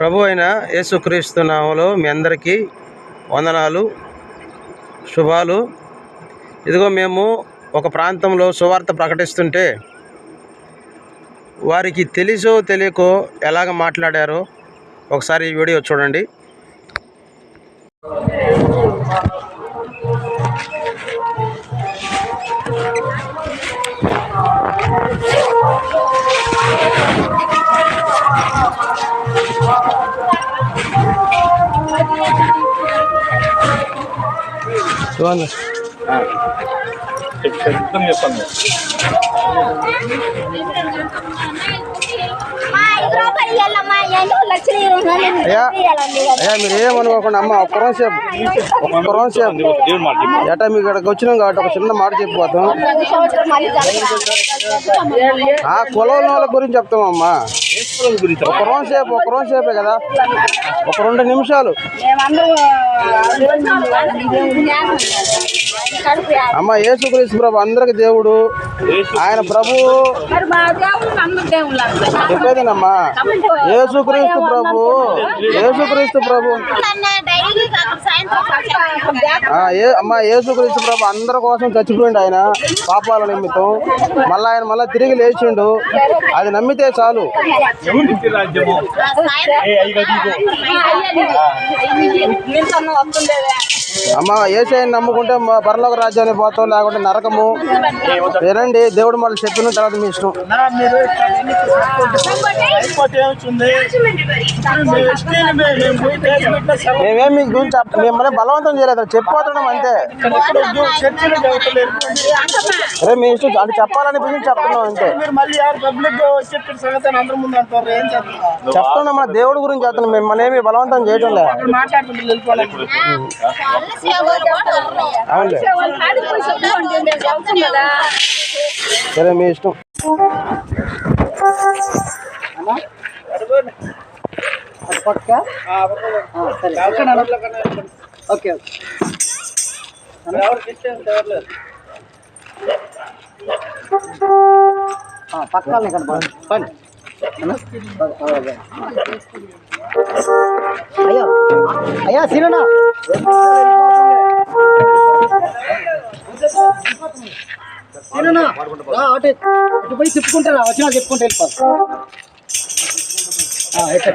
ప్రభు అయిన యేసుక్రీస్తు నామలో మీ అందరికీ వందనాలు శుభాలు. ఇదిగో మేము ఒక ప్రాంతంలో సువార్త ప్రకటిస్తుంటే వారికి తెలుసో తెలియకో ఎలాగ మాట్లాడారో ఒకసారి ఈ వీడియో చూడండి. చెప్తాను చెప్పండి మా ఐదు మీరు ఏమనుకోకుండా అమ్మ ఒక్క రోజు సేపు ఒక్క రోజు సేపు. ఏటా మీకు ఇక్కడికి వచ్చినాం కాబట్టి ఒక చిన్న మాట చెప్పిపోతాం ఆ కులం వాళ్ళ గురించి చెప్తామమ్మా ఒక రోజు సేపు ఒక రోజు సేపే కదా. ఒక రెండు నిమిషాలు. అమ్మ యేసుక్రీస్తు ప్రభు అందరికి దేవుడు. ఆయన ప్రభు. మరి చెప్పేదేనమ్మా యేసుక్రీస్తు ప్రభు. యేసుక్రీస్తు ప్రభు. అమ్మా ఏ అమ్మ యేసుక్రీస్తు ప్రభు అందరి కోసం చచ్చిపోయిండు ఆయన పాపాల నిమిత్తం. మళ్ళీ ఆయన మళ్ళీ తిరిగి లేచిండు. అది నమ్మితే చాలు. ఎవరికి అమ్మ ఏసైని నమ్ముకుంటే మా పరలోక రాజ్యానికి పోతాం లేకుంటే నరకము. వినండి దేవుడు మళ్ళీ చెప్పిన తర్వాత మీ ఇష్టం. మేమేం మీకు గురించి మిమ్మల్ని బలవంతం చేయలేదు. చెప్పిపోతున్నాం అంతే. అరే మీ ఇష్టం అంటే చెప్పాలనిపించి చెప్తున్నాం అంతే. చెప్తున్నాం మన దేవుడి గురించి చెప్తున్నాం. మిమ్మల్ని ఏమి బలవంతం చేయటం లేదు. సరే అక్కడ మాట్లాడుతుంటే సరే. ఇష్టం ఓకే పక్కన ఇక్కడ పని అయ్యో అయ్యా సీనన్నా. రా, అటు ఇటు పోయి తిప్పుకుంటారా వచ్చినా చెప్పుకుంటూ వెళ్ళిపో. ఆ, ఎక్కడ?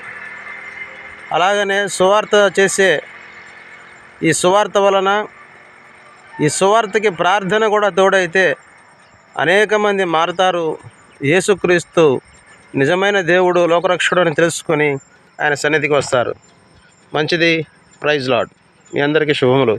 అలాగనే సువార్త చేసే ఈ సువార్త వలన ఈ సువార్తకి ప్రార్థన కూడా తోడైతే అనేక మంది మారుతారు. యేసుక్రీస్తు నిజమైన దేవుడు లోకరక్షకుడు అని తెలుసుకొని ఆయన సన్నిధికి వస్తారు. మంచిది. ప్రైజ్ లాడ్ మీ అందరికీ శుభములు.